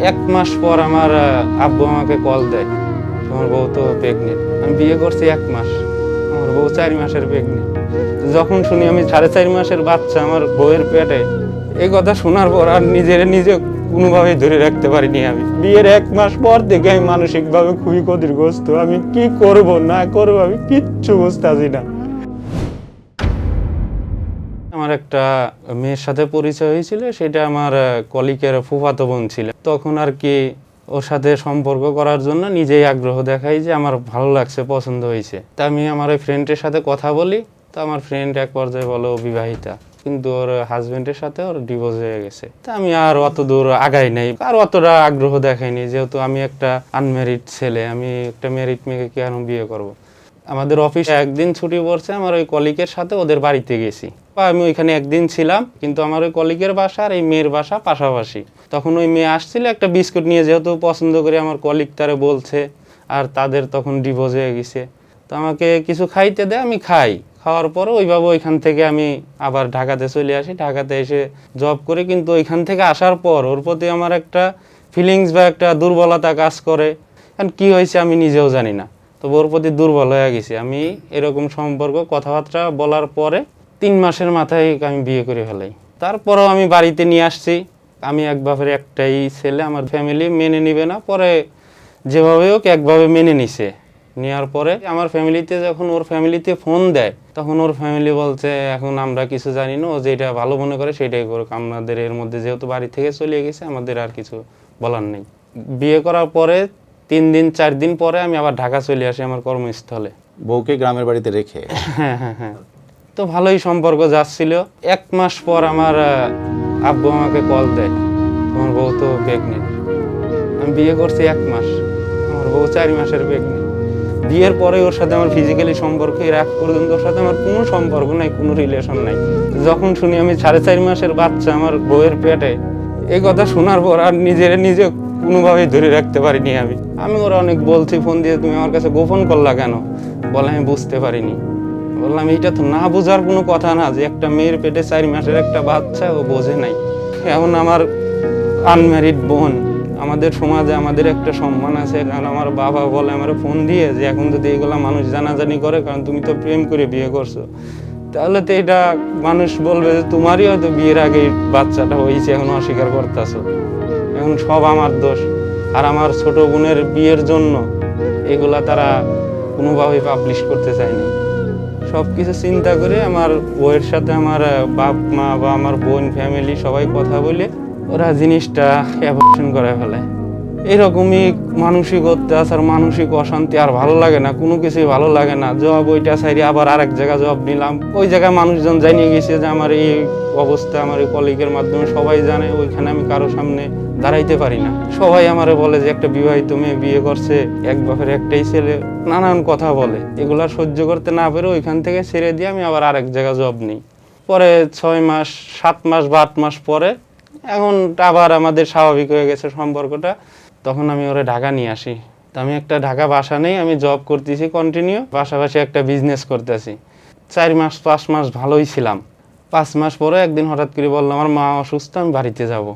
এক মাস পর আমার আব্বু আমাকে কল দেয়। তোমার বউ তো প্রেগনেন্ট আমি বিয়ে করছি এক মাস। আমার বউ চার মাসের প্রেগনেন্ট যখন শুনি আমি সাড়ে চার মাসের বাচ্চা আমার বউয়ের পেটে, এই কথা শোনার পর আর নিজের, নিজে কোনোভাবেই ধরে রাখতে পারিনি আমি। বিয়ের এক মাস পর থেকে আমি মানসিকভাবে খুবই ক্ষতিগ্রস্ত। আমি কি করব, না করব, আমি কিচ্ছু বুঝতেছি না। আমার একটা মেয়ের সাথে পরিচয় হয়েছিল, সেটা আমার কলিকের ফুফাতো বোন ছিল। তখন আর কি ওর সাথে সম্পর্ক করার জন্য নিজেই আগ্রহ দেখাই যে আমার ভালো লাগছে, পছন্দ হয়েছে। তা আমি আমার ওই ফ্রেন্ডের সাথে কথা বলি, তো আমার ফ্রেন্ড এক পর্যায়ে বলো বিবাহিতা। কিন্তু ওর হাজবেন্ডের সাথে ওর ডিভোর্স হয়ে গেছে। তা আমি আর অত দূর আগাই নাই, আর অতটা আগ্রহ দেখাইনি যেহেতু আমি একটা আনম্যারিড ছেলে, আমি একটা ম্যারিড মেয়েকে কেন বিয়ে করব। আমাদের অফিসে একদিন ছুটি পড়ছে, আমার ওই কলিকের সাথে ওদের বাড়িতে গেছি। বা আমি ওইখানে একদিন ছিলাম, কিন্তু আমার ওই কলিকের বাসা আর এই মেয়ের বাসা পাশাপাশি। তখন ওই মেয়ে আসছিল একটা বিস্কুট নিয়ে, যেহেতু পছন্দ করে আমার কলিক তারে বলছে, আর তাদের তখন ডিভোর্স হয়ে গেছে। তো আমাকে কিছু খাইতে দেয় আমি খাই। খাওয়ার পরে ওইভাবে ওইখান থেকে আমি আবার ঢাকাতে চলে আসি। ঢাকাতে এসে জব করে, কিন্তু ওইখান থেকে আসার পর ওর প্রতি আমার একটা ফিলিংস বা একটা দুর্বলতা কাজ করে। কারণ কী হয়েছে আমি নিজেও জানি না। তো ওর প্রতি দুর্বল হয়ে গেছি। আমি এরকম সম্পর্ক, কথাবার্তা বলার পরে তিন মাসের মাথায় আমি বিয়ে করে ফেলাই। তারপরেও আমি বাড়িতে নিয়ে আসছি। আমি এক বাপের একটাই ছেলে আমার ফ্যামিলি মেনে নিবে না। পরে যেভাবে হোক একভাবে মেনে নিছে। নেওয়ার পরে আমার ফ্যামিলিতে যখন ওর ফ্যামিলিতে ফোন দেয় তখন ওর ফ্যামিলি বলছে এখন আমরা কিছু জানি না। ও যেটা ভালো মনে করে সেটাই করুক। আমাদের এর মধ্যে যেহেতু বাড়ি থেকে চলে গেছে আমাদের আর কিছু বলার নেই। বিয়ে করার পরে তিন দিন চার দিন পরে আমি আবার ঢাকা চলে আসি আমার কর্মস্থলে। বউকে গ্রামের বাড়িতে রেখে? হ্যাঁ হ্যাঁ হ্যাঁ। তো ভালোই সম্পর্ক যাচ্ছিল। এক মাস পর আমার আব্বু আমাকে কল দেয়, তোমার বউ তো প্রেগনেন্ট আমি বিয়ে করছি এক মাস, আমার বউ চার মাসের প্রেগনেন্ট বিয়ের পরে ওর সাথে আমার ফিজিক্যালি সম্পর্ক, এর এক পর্যন্ত ওর সাথে আমার কোনো সম্পর্ক নাই, কোনো রিলেশন নাই। যখন শুনি আমি সাড়ে চার মাসের বাচ্চা আমার বউয়ের পেটে এই কথা শোনার পর আর নিজের নিজে কোনোভাবেই ধরে রাখতে পারিনি আমি। আমি ওরা অনেক বলছি, ফোন দিয়ে তুমি আমার কাছে গোপন করলা কেন? বলে, আমি বুঝতে পারিনি। বললাম, এইটা তো না বোঝার কোনো কথা না যে একটা মেয়ের পেটে চার মাসের একটা বাচ্চা, ও বোঝে নাই। এখন আমার আনম্যারিড বোন, আমাদের সমাজে আমাদের একটা সম্মান আছে, কারণ আমার বাবা বলে, আমার ফোন দিয়ে যে এখন যদি এগুলা মানুষ জানাজানি করে, কারণ তুমি তো প্রেম করে বিয়ে করছ। তাহলে তো এটা মানুষ বলবে যে, তোমারই হয়তো বিয়ের আগে বাচ্চাটা হয়েছে, এখন অস্বীকার করতেছো। এখন সব আমার দোষ। আর আমার ছোট বোনের বিয়ের জন্য এগুলা তারা কোনোভাবেই পাবলিশ করতে চায়নি। সব কিছু চিন্তা করে আমার বউয়ের সাথে আমার বাপ, মা বা আমার বোন ফ্যামিলি সবাই কথা বলে ওরা জিনিসটা অ্যাবর্শন করে ফেলে এরকমই মানসিক অত্যাচার মানসিক অশান্তি আর ভালো লাগে না, কোনো কিছুই ভালো লাগে না। জব ওইটা সাইডে আবার আরেক জায়গায় জব নিলাম ওই জায়গায় মানুষজন জানিয়ে গেছে যে আমার এই অবস্থা, আমার এই কলিগের মাধ্যমে সবাই জানে, ওইখানে আমি কারও সামনে দাঁড়াইতে পারি না। সবাই আমারে বলে যে একটা বিবাহিত মেয়ে বিয়ে করছে, এক বাপের একটাই ছেলে, নানান কথা বলে। এগুলা সহ্য করতে না পেরে ওইখান থেকে ছেড়ে দিয়ে আমি আবার আরেক জায়গায় জব নিই। পরে ছয় মাস, সাত মাস বা আট মাস পরে, এখন আবার আমাদের স্বাভাবিক হয়ে গেছে সম্পর্কটা। তখন আমি ওরে ঢাকা নিয়ে আসি। তো আমি একটা ঢাকা বাসা নেই, আমি জব করতেছি কন্টিনিউ পাশাপাশি একটা বিজনেস করতেছি। চার মাস, পাঁচ মাস ভালোই ছিলাম। পাঁচ মাস পরে একদিন হঠাৎ করে বললাম আমার মা অসুস্থ, আমি বাড়িতে যাব।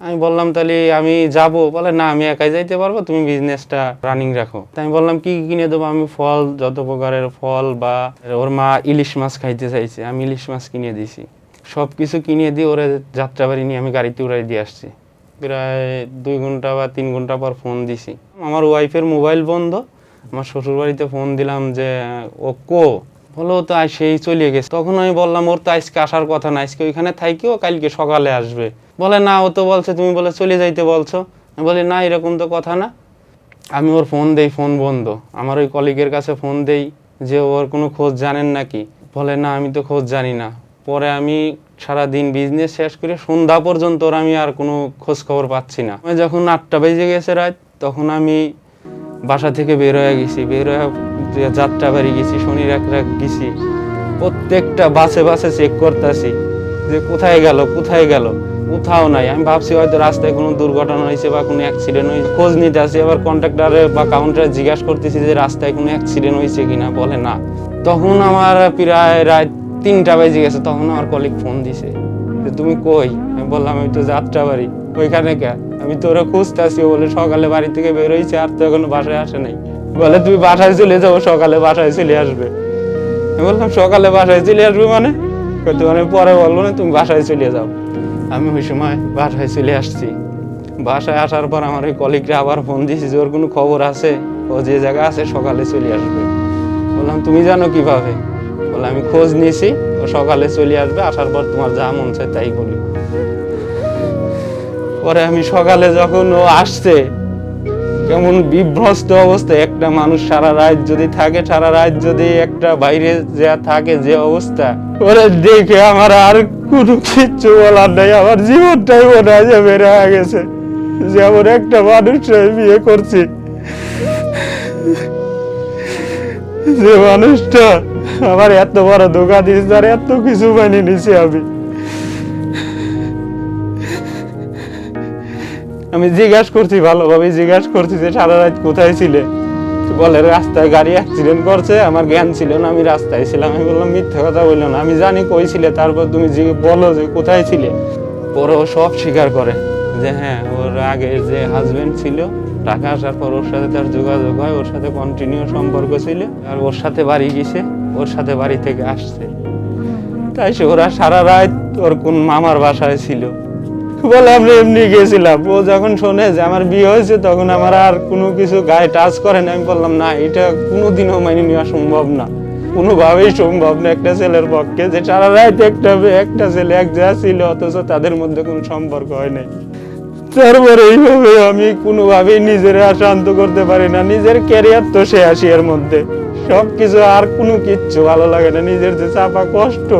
আমি বললাম, তাহলে আমি যাব? বলে, না, আমি একাই যাইতে পারব, তুমি বিজনেসটা রানিং রাখো। তাই আমি বললাম, কি কিনে দেবো? আমি ফল, যত প্রকারের ফল বা ওর মা ইলিশ মাছ খাইতে চাইছে, আমি ইলিশ মাছ কিনে দিছি। সব কিছু কিনে দিয়ে ওরে যাত্রাবাড়ি নিয়ে আমি গাড়িতে উড়াই দিয়ে আসছি। প্রায় দুই ঘণ্টা বা তিন ঘণ্টা পর ফোন দিছি। আমার ওয়াইফের মোবাইল বন্ধ। আমার শ্বশুর বাড়িতে ফোন দিলাম যে, ও কো? বলো তো সেই চলে গেছে। তখন আমি বললাম, ওর তো আজকে আসার কথা না, আজকে ওইখানে থাইকেও কালকে সকালে আসবে। বলে, না, ও তো বলছে, তুমি বলে চলে যাইতে বলছো। আমি বলি, না, এরকম তো কথা না। আমি ওর ফোন দেই ফোন বন্ধ। আমার ওই কলিগের কাছে ফোন দেই যে, ওর কোনো খোঁজ জানেন নাকি? বলে, না, আমি তো খোঁজ জানি না। পরে আমি সারা দিন বিজনেস শেষ করে সন্ধ্যা পর্যন্ত আমি আর কোনো খোঁজ খবর পাচ্ছি না। যখন আটটা বেজে গেছে রাত, তখন আমি বাসা থেকে বের হয়ে গেছি। বের হয়ে যাত্রা বাড়ি গেছি, শনি রাখ রাখ গেছি। প্রত্যেকটা বাসে বাসে চেক করতেছি যে কোথায় গেল কোথায় গেল। কোথাও নাই। আমি ভাবছি হয়তো রাস্তায় কোনো দুর্ঘটনা হয়েছে বা কোনো অ্যাক্সিডেন্ট হয়েছে। খোঁজ নিতে আসি আবার কন্ট্রাক্টরে বা কাউন্টারে জিজ্ঞাসা করতেছি যে রাস্তায় কোনো অ্যাক্সিডেন্ট হয়েছে কিনা, বলে না। তখন আমার প্রায় রাত তিনটা বেজে গেছে, তখন আমার কলিগ ফোন দিছে। যে, তুমি কই? আমি বললাম, আমি তো যাত্রা বাড়ি। ওইখানে কে? আমি, তোরা খুঁজতেছি। বলে, সকালে বাড়ি থেকে বেরোইছে আর তো এখনও বাসায় আসে নাই। বলে, তুমি বাসায় চলে যাব সকালে বাসায় চলে আসবে। আমি বললাম, সকালে বাসায় চলে আসবে মানে? আমি পরে বলব না, তুমি বাসায় চলে যাও। আমি ওই সময় বাসায় চলে আসছি। বাসায় আসার পর আমার ওই কলিগরা আবার ফোন দিয়েছি যে, ওর কোনো খবর আছে? ও যে জায়গা আছে, সকালে চলে আসবে। বললাম, তুমি জানো কীভাবে? বলে আমি খোঁজ নিয়েছি, ও সকালে চলে আসবে, আসার পর তোমার যা মন চায় তাই বলি পরে আমি সকালে যখন ও আসছে, কেমন বিভ্রস্ত অবস্থা, একটা মানুষ সারা রাত যদি থাকে, সারা রাত যদি একটা বাইরে যা থাকে যে অবস্থা, ওরে দেখে আমার আর কোনো কিচ্ছু বলার নাই, আমার জীবনটাই মনে হয় যে বেড়ে গেছে। যেমন একটা মানুষ বিয়ে করছি। যে মানুষটা আমার এত বড় ধোকা দিয়েছে আর এত কিছু মানিয়ে নিছি আমি। আমি জিজ্ঞাসা করছি ভালোভাবে, জিজ্ঞাসা করছি যে সারা রাত কোথায় ছিলে? বলে, রাস্তায় গাড়ি অ্যাক্সিডেন্ট করছে, আমার জ্ঞান ছিল না, আমি রাস্তায় ছিলাম। আমি বললাম, মিথ্যা কথা বলল না, আমি জানি কই ছিলে, তারপর তুমি বলো যে কোথায় ছিলে। পরে ও সব স্বীকার করে যে হ্যাঁ ওর আগে যে হাজবেন্ড ছিল, টাকা আসার পর ওর সাথে তার যোগাযোগ হয়, ওর সাথে কন্টিনিউ সম্পর্ক ছিল, আর ওর সাথে বাড়ি গেছে। ওর সাথে বাড়ি থেকে আসছে। তাই সে ওরা সারা রাত ওর কোন মামার বাসায় ছিল। বলে আমরা এমনি গেছিলাম। ও যখন শোনে যে আমার বিয়ে হয়েছে তখন আমার আর কোনো কিছু গায়ে টাচ করে না। আমি বললাম না এটা কোনোদিনও মাইনে নেওয়া সম্ভব না। কোনোভাবেই সম্ভব না একটা ছেলের পক্ষে যে সারা রাত একটা একটা ছেলে এক যা ছিল অথচ তাদের মধ্যে কোনো সম্পর্ক হয় নাই। তারপরে এইভাবে আমি কোনোভাবেই নিজের শান্ত করতে পারি না। নিজের ক্যারিয়ার তো সে আসি এর মধ্যে। সব কিছু আর কোনো কিচ্ছু ভালো লাগে না। নিজের যে চাপা কষ্ট,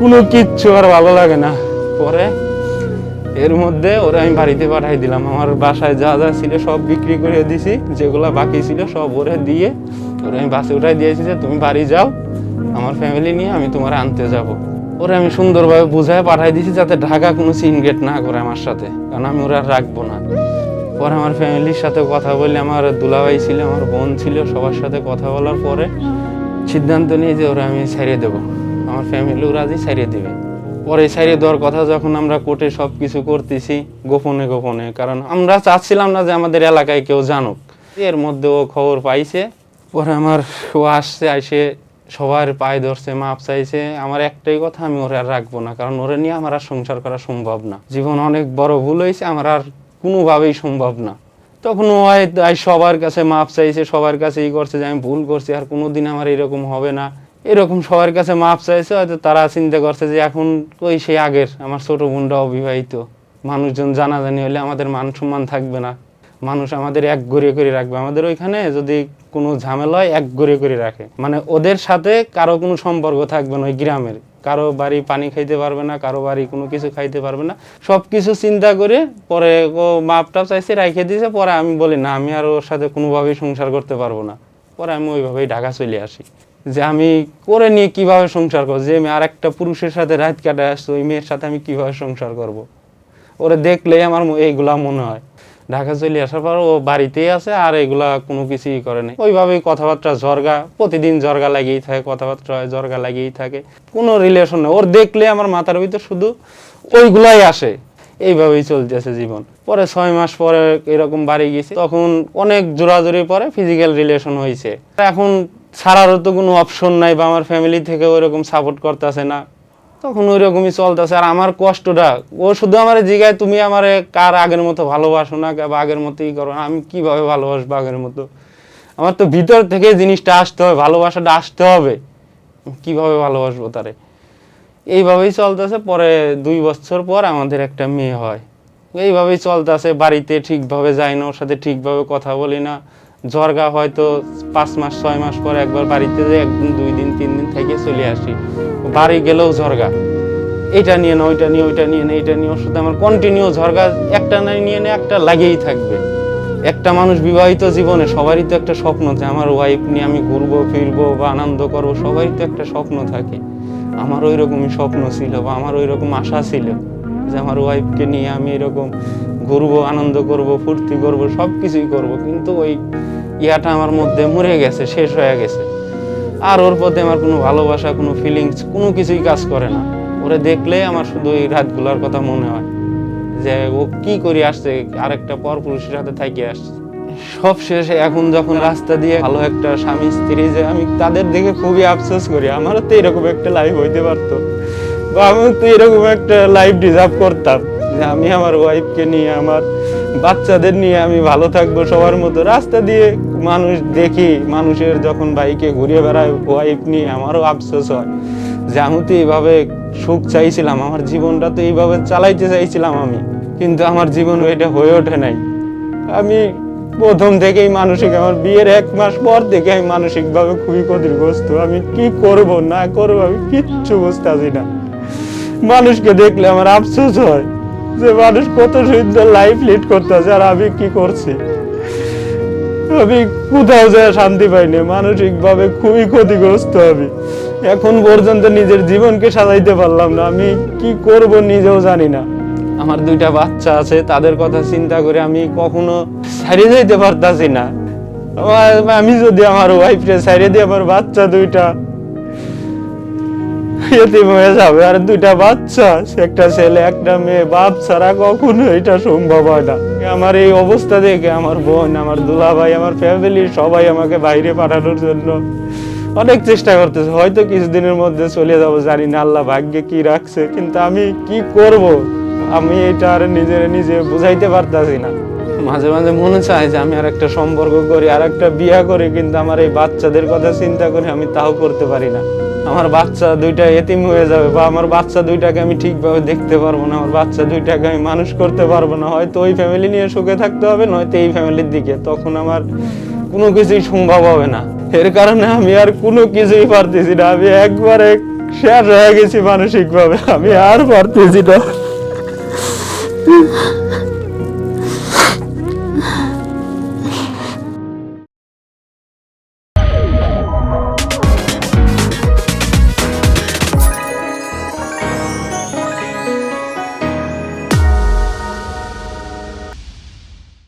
কোনো কিচ্ছু আর ভালো লাগে না। পরে এর মধ্যে ওরা আমি বাড়িতে পাঠাই দিলাম। আমার বাসায় যা যা ছিল সব বিক্রি করে দিছি। যেগুলো বাকি ছিল সব ওরে দিয়ে ওরা আমি বাসে উঠাই দিয়েছি যে, তুমি বাড়ি যাও, আমার ফ্যামিলি নিয়ে আমি তোমার আনতে যাব। ওরে আমি সুন্দরভাবে বুঝায় পাঠাই দিয়েছি যাতে ঢাকা কোনো সিন গেট না করে আমার সাথে। কারণ আমি ওরা রাখব না। পরে আমার ফ্যামিলির সাথে কথা বললে আমার দুলাভাই ছিল, আমার বোন ছিল, সবার সাথে কথা বলার পরে সিদ্ধান্ত নিয়ে যে ওরা আমি ছাড়িয়ে দেবো। আমার ফ্যামিলিও রাজি ছাড়িয়ে দেবে। পরে ছাড়িয়ে দেওয়ার কথা যখন আমরা কোর্টে সব কিছু করতেছি, গোপনে গোপনে, কারণ আমরা চাচ্ছিলাম না যে আমাদের এলাকায় কেউ জানুক। এর মধ্যে ও খবর পাইছে। পরে আমার ও আসছে, আইসে সবার পায়ে ধরছে, মাপ চাইছে। আমার একটাই কথা, আমি ওরা আর রাখব না, কারণ ওরা নিয়ে আমার আর সংসার করা সম্ভব না। জীবন অনেক বড় ভুল হয়েছে, আমার আর কোনোভাবেই সম্ভব না। তখন ও হয়- হয় সবার কাছে মাপ চাইছে, সবার কাছে ই করছে যে আমি ভুল করছি, আর কোনোদিন আমার এরকম হবে না। এরকম সবার কাছে মাপ চাইছে, হয়তো তারা চিন্তা করছে যে এখন ওই সেই আগের, আমার ছোট বোনটা অবিবাহিত। মানুষজন জানাজানি হলে আমাদের মান সম্মান থাকবে না। মানুষ আমাদের এক গড়িয়ে করে রাখবে। আমাদের ওইখানে যদি কোনো ঝামেলা হয়, এক গড়িয়ে করে রাখে। মানে ওদের সাথে কারও কোনো সম্পর্ক থাকবে না ওই গ্রামের। কারও বাড়ি পানি খাইতে পারবে না, কারও বাড়ি কোনো কিছু খাইতে পারবে না। সব কিছু চিন্তা করে পরে ও মাপটা চাইছে, রাইখে দিয়েছে পরে আমি বলি, না, আমি আর ওর সাথে কোনোভাবেই সংসার করতে পারব না। পরে আমি ওইভাবেই ঢাকা চলে আসি। যে আমি করে নিয়ে কীভাবে সংসার করব? যে আমি আর একটা পুরুষের সাথে রাত কাটায় আসছি, ওই মেয়ের সাথে আমি কীভাবে সংসার করব। ওরে দেখলেই আমার এইগুলা মনে হয়। ঢাকা চলে আসার পর ও বাড়িতেই আছে আর এগুলা কোনো কিছুই করে নাই। ওইভাবেই কথাবার্তা ঝরগা, প্রতিদিন ঝরগা লাগিয়েই থাকে, কথাবার্তা হয় ঝরগা লাগিয়েই থাকে। কোনো রিলেশন নেই। ওর দেখলে আমার মাথার ভিতর শুধু ওইগুলাই আসে। এইভাবেই চলতেছে জীবন। পরে ছয় মাস পরে এরকম বাড়ি গেছে, তখন অনেক জোরাজোরি পরে ফিজিক্যাল রিলেশন হয়েছে। এখন ছাড়ারও তো কোনো অপশন নাই বা আমার ফ্যামিলি থেকে ওইরকম সাপোর্ট করতেছে না। তখন ওই রকমই চলতেছে। আর আমার কষ্টটা, ও শুধু আমার জিগায়, তুমি আমার কার আগের মতো ভালোবাসো না বা আগের মতোই করো আমি কীভাবে ভালোবাসবো আগের মতো? আমার তো ভিতর থেকে জিনিসটা আসতে হবে, ভালোবাসাটা আসতে হবে। কীভাবে ভালোবাসবো তারে? এইভাবেই চলতেছে। পরে দুই বছর পর আমাদের একটা মেয়ে হয়। এইভাবেই চলতেছে, বাড়িতে ঠিকভাবে যাই না, ওর সাথে ঠিকভাবে কথা বলি না। জ্বরগা হয়তো পাঁচ মাস, ছয় মাস পর একবার বাড়িতে যাই একদিন, দুই দিন, তিন দিন থেকে চলে আসি। বাড়ি গেলেও ঝরগা। এটা নিয়ে না ওইটা নিয়ে ওইটা নিয়ে না এটা নিয়ে সাথে আমার কন্টিনিউ ঝরগা। একটা না নিয়ে না একটা লাগেই থাকবে। একটা মানুষ বিবাহিত জীবনে, সবারই তো একটা স্বপ্ন থাকে। আমার ওয়াইফ নিয়ে আমি ঘুরবো, ফিরবো বা আনন্দ করব, সবারই তো একটা স্বপ্ন থাকে। আমার ওই রকমই স্বপ্ন ছিল বা আমার ওই রকম আশা ছিল যে আমার ওয়াইফকে নিয়ে আমি এরকম ঘুরবো, আনন্দ করব, ফুর্তি করব সব কিছুই করব, কিন্তু ওই ইয়াটা আমার মধ্যে মরে গেছে, শেষ হয়ে গেছে। আর ওর প্রতি আমার কোনো ভালোবাসা, কোনো ফিলিংস কোনো কিছুই কাজ করে না। ওরে দেখলে আমার শুধু এই রাতগুলোর কথা মনে হয়, যে ও কি করে আসছে, আরেকটা পরপুরুষের সাথে থাকি আসছে। সব শেষে এখন যখন রাস্তা দিয়ে ভালো একটা স্বামী, স্ত্রী যে আমি তাদের দেখে খুবই আফসোস করি, আমারও তো এরকম একটা লাইফ হইতে পারতো, বা আমি তো এরকম একটা লাইফ ডিজার্ভ করতাম। আমি আমার ওয়াইফকে নিয়ে, আমার বাচ্চাদের নিয়ে আমি ভালো থাকব সবার মতো। রাস্তা দিয়ে মানুষ দেখি, মানুষের যখন বাইকে ঘুরে বেড়ায় ওয়াইফ নিয়ে আমারও আফসোস হয় যে আমি তো এইভাবে সুখ চাইছিলাম, আমার জীবনটা তো এইভাবে চালাইতে চাইছিলাম আমি। কিন্তু আমার জীবন এটা হয়ে ওঠে নাই। আমি প্রথম থেকেই মানসিক, আমার বিয়ের এক মাস পর থেকে আমি মানসিকভাবে খুবই ক্ষতিগ্রস্ত। আমি কি করব, না করব, আমি কিচ্ছু বুঝতেছি না। মানুষকে দেখলে আমার আফসোস হয়। যে মানুষ কত সুন্দর লাইফ লিড করতেছে আর আমি কি করছি? আমি কোথাও যায় শান্তি পাইনি মানসিক ভাবে খুবই ক্ষতিগ্রস্ত আমি। এখন পর্যন্ত নিজের জীবনকে সাজাইতে পারলাম না, আমি কি করব নিজেও জানি না। আমার দুইটা বাচ্চা আছে, তাদের কথা চিন্তা করে আমি কখনো ছাড়িয়ে যাইতে পারতাছি না। আমি যদি আমার ওয়াইফরে ছাড়িয়ে দিই, আমার বাচ্চা দুইটা এতিম হয়ে যাবে। আর দুইটা বাচ্চা, একটা ছেলে, একটা মেয়ে। বাপ ছাড়া কখনো এটা সম্ভব হয় না। আমার এই অবস্থা দেখে আমার বোন, আমার দুলা ভাই আমার ফ্যামিলি সবাই আমাকে বাইরে পাঠানোর জন্য অনেক চেষ্টা করতেছে। হয়তো কিছুদিনের মধ্যে চলে যাব, জানি না, আল্লাহ ভাগ্যে কি রাখছে। কিন্তু আমি কি করব? আমি এটা আর নিজের, নিজে বুঝাইতে পারতাছি না। মাঝে মাঝে মনে চায় যে আমি আর একটা সম্পর্ক করি আর একটা বিয়া করি, কিন্তু আমার এই বাচ্চাদের কথা চিন্তা করে আমি তাও করতে পারি না। আমার বাচ্চা দুইটা এতিম হয়ে যাবে বা আমার বাচ্চা দুইটাকে আমি ঠিকভাবে দেখতে পারব না, আমার বাচ্চা দুইটাকে আমি মানুষ করতে পারব না, হয়তো ওই ফ্যামিলি নিয়ে সুখে থাকতে হবে, নয়তো এই ফ্যামিলির দিকে। তখন আমার কোনো কিছুই সম্ভব হবে না। এর কারণে আমি আর কোনো কিছুই পারতেছি না। আমি একবারে শেষ হয়ে গেছি মানসিকভাবে। আমি আর পারতেছি না।